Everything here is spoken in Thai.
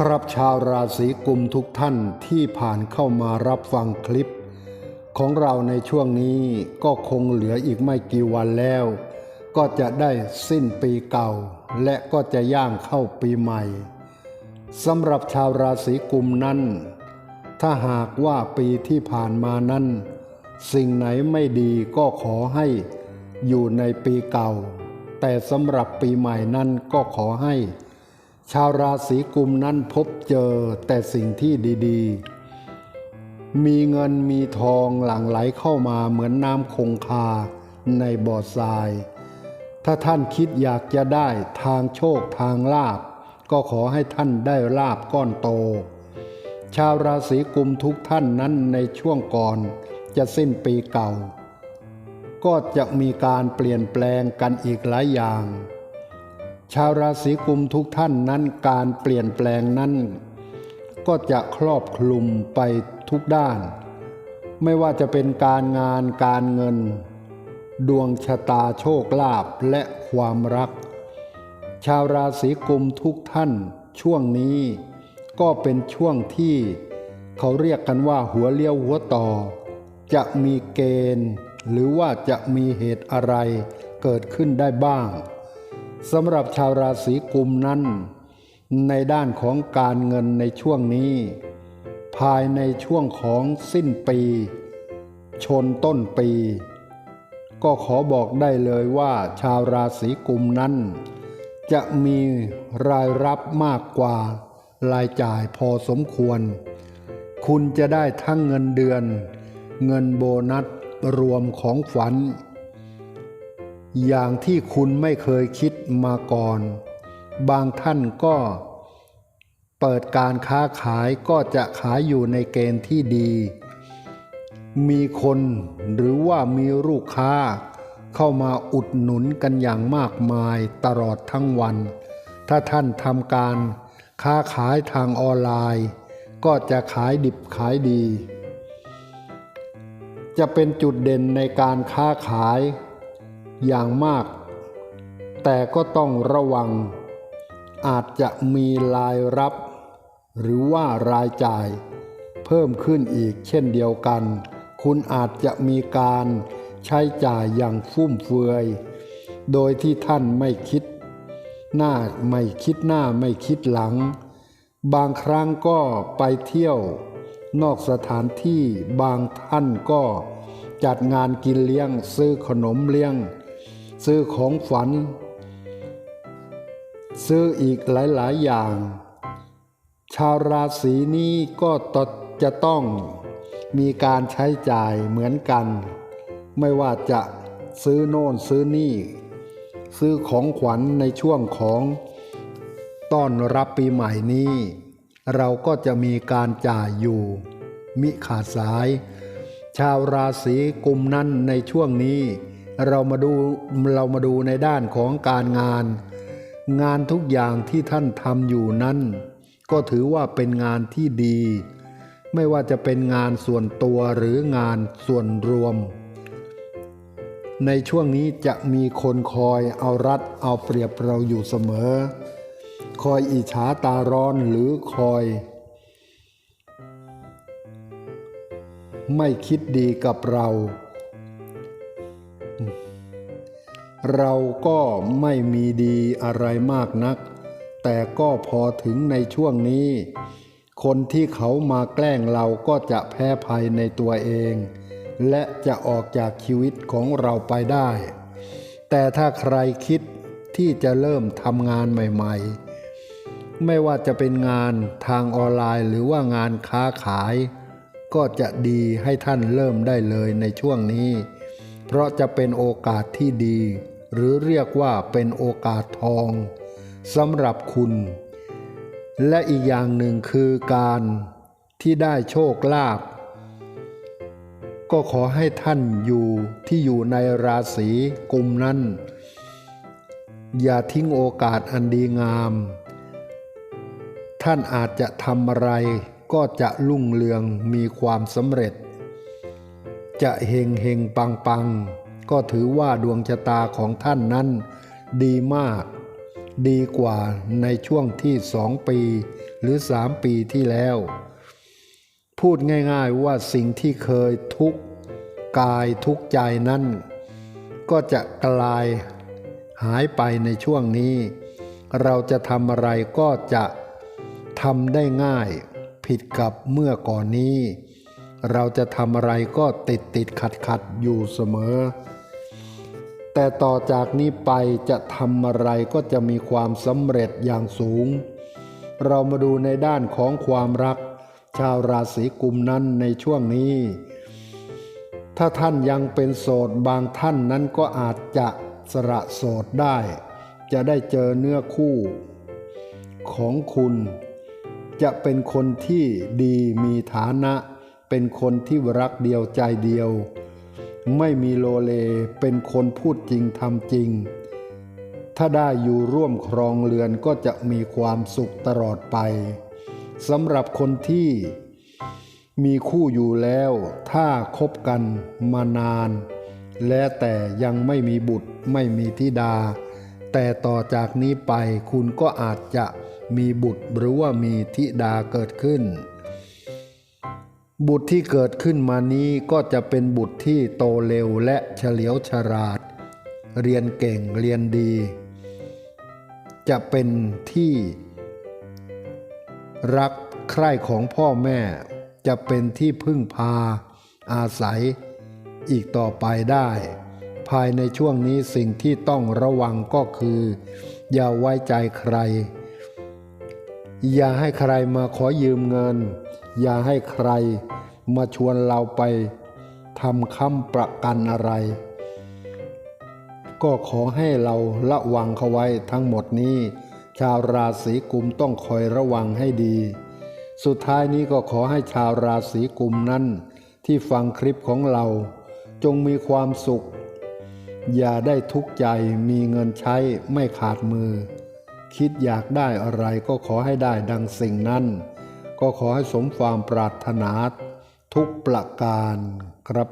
ครับชาวราศีกุมทุกท่านที่ผ่านเข้ามารับฟังคลิป ของเราในช่วงนี้ก็คงเหลืออีกไม่กี่วันแล้ว ก็จะได้สิ้นปีเก่า และก็จะย่างเข้าปีใหม่สำหรับชาวราศีกุมนั้น ถ้าหากว่าปีที่ผ่านมานั้น สิ่งไหนไม่ดีก็ขอให้อยู่ในปีเก่า แต่สำหรับปีใหม่นั้นก็ขอให้ ชาวราศีกุมนั้นพบเจอแต่สิ่งที่ดีๆ มีเงินมีทองหลั่งไหลเข้ามาเหมือนน้ำคงคาในบ่อทราย ถ้าท่านคิดอยากจะได้ทางโชคทางลาบ ก็ขอให้ท่านได้ลาบก้อนโต ชาวราศีกุมทุกท่านนั้นในช่วงก่อนจะสิ้นปีเก่า ก็จะมีการเปลี่ยนแปลงกันอีกหลายอย่าง ชาวราศีกุมทุกท่านนั้นการเปลี่ยนแปลงนั้น ก็จะครอบคลุมไปทุกด้าน ไม่ว่าจะเป็นการงานการเงิน ดวงชะตาโชคลาภและความรัก ชาวราศีกุมทุกท่านช่วงนี้ ก็เป็นช่วงที่เขาเรียกกันว่าหัวเลี้ยวหัวต่อ จะมีเกณฑ์ หรือว่าจะมีเหตุอะไรเกิดขึ้นได้บ้าง สำหรับชาวราศีกุมนั้น ในด้านของการเงินในช่วงนี้ ภายในช่วงของสิ้นปี ชนต้นปี ก็ขอบอกได้เลยว่าชาวราศีกุมนั้น จะมีรายรับมากกว่ารายจ่ายพอสมควร คุณจะได้ทั้งเงินเดือน เงินโบนัสรวมของฝัน อย่างที่คุณไม่เคยคิดมาก่อน บางท่านก็เปิดการค้าขายก็จะขายอยู่ในเกณฑ์ที่ดี มีคนหรือว่ามีลูกค้า เข้ามาอุดหนุนกันอย่างมากมายตลอดทั้งวัน ถ้าท่านทำการค้าขายทางออนไลน์ ก็จะขายดิบขายดี จะเป็นจุดเด่นในการค้าขาย อย่างมาก แต่ก็ต้องระวัง อาจจะมีรายรับ หรือว่ารายจ่าย เพิ่มขึ้นอีกเช่นเดียวกัน คุณอาจจะมีการใช้จ่ายอย่างฟุ่มเฟือย โดยที่ท่านไม่คิด หน้าไม่คิดหน้าไม่คิดหลัง บางครั้งก็ไปเที่ยว นอกสถานที่บางท่านก็จัดงานกินเลี้ยงซื้อขนมเลี้ยง ซื้อของฝัน ซื้ออีกหลาย ๆ อย่าง ชาวราศีนี้ก็ตจะต้องมีการใช้จ่ายเหมือนกัน ไม่ว่าจะซื้อโน่นซื้อนี่ ซื้อของขวัญในช่วงของต้อนรับปีใหม่นี้ เราก็จะมีการจ่ายอยู่ มิขาดสาย ชาวราศีกุมนั้นในช่วงนี้ เรามาดูเรามาดูในด้านของการงาน งานทุกอย่างที่ท่านทำอยู่นั้น ก็ถือว่าเป็นงานที่ดี ไม่ว่าจะเป็นงานส่วนตัวหรืองานส่วนรวม ในช่วงนี้จะมีคนคอยเอารัดเอาเปรียบเราอยู่เสมอ คอยอิจฉาตาร้อนหรือคอย ไม่คิดดีกับเรา เราก็ไม่มีดีอะไรมากนัก แต่ก็พอถึงในช่วงนี้ คนที่เขามาแกล้งเราก็จะแพ้ภัยในตัวเอง และจะออกจากชีวิตของเราไปได้ แต่ถ้าใครคิดที่จะเริ่มทำงานใหม่ ๆ ไม่ว่าจะเป็นงานทางออนไลน์หรือว่างานค้าขาย ก็จะดีให้ท่านเริ่มได้เลยในช่วงนี้ เพราะจะเป็นโอกาสที่ดี หรือเรียกว่าเป็นโอกาสทองสำหรับคุณ และอีกอย่างหนึ่งคือการที่ได้โชคลาภก็ขอให้ท่านอยู่ที่อยู่ในราศีกุมนั้น อย่าทิ้งโอกาสอันดีงาม ท่านอาจจะทำอะไรก็จะรุ่งเรืองมีความสำเร็จ จะเฮงเฮงปังปัง ก็ถือว่าดวงชะตาของท่านนั้น ดีมาก ดีกว่าในช่วงที่สองปี หรือสามปีที่แล้ว พูดง่ายๆว่าสิ่งที่เคยทุกข์กายทุกข์ใจนั้น ก็จะกลายหายไปในช่วงนี้ เราจะทำอะไรก็จะทำได้ง่ายผิดกับเมื่อก่อนนี้ เราจะทำอะไรก็ติดติดขัดขัดอยู่เสมอ แต่ต่อจากนี้ไปจะทำอะไรก็จะมีความสำเร็จอย่างสูง เรามาดูในด้านของความรัก ชาวราศีกุมนั้นในช่วงนี้ ถ้าท่านยังเป็นโสดบางท่านนั้นก็อาจจะสละโสดได้ จะได้เจอเนื้อคู่ของคุณ จะเป็นคนที่ดีมีฐานะ เป็นคนที่รักเดียวใจเดียว ไม่มีโลเลเป็นคนพูดจริงทำจริง ถ้าได้อยู่ร่วมครองเรือนก็จะมีความสุขตลอดไปสำหรับคนที่มีคู่อยู่แล้ว ถ้าคบกันมานาน และแต่ยังไม่มีบุตรไม่มีธิดา แต่ต่อจากนี้ไปคุณก็อาจจะมีบุตรหรือว่ามีธิดาเกิดขึ้น บุตรที่เกิดขึ้นมานี้ก็จะเป็นบุตรที่โตเร็วและเฉลียวฉลาด เรียนเก่งเรียนดี จะเป็นที่รักใคร่ของพ่อแม่ จะเป็นที่พึ่งพา อาศัย อีกต่อไปได้ ภายในช่วงนี้สิ่งที่ต้องระวังก็คือ อย่าไว้ใจใคร อย่าให้ใครมาขอยืมเงิน อย่าให้ใครมาชวนเราไปทำค้ำประกันอะไร ก็ขอให้เราระวังเขาไว้ทั้งหมดนี้ ชาวราศีกุมต้องคอยระวังให้ดี สุดท้ายนี้ก็ขอให้ชาวราศีกุมนั้น ที่ฟังคลิปของเรา จงมีความสุข อย่าได้ทุกข์ใจมีเงินใช้ไม่ขาดมือ คิดอยากได้อะไรก็ขอให้ได้ดังสิ่งนั้น ก็ขอให้สมความปรารถนาทุกประการครับ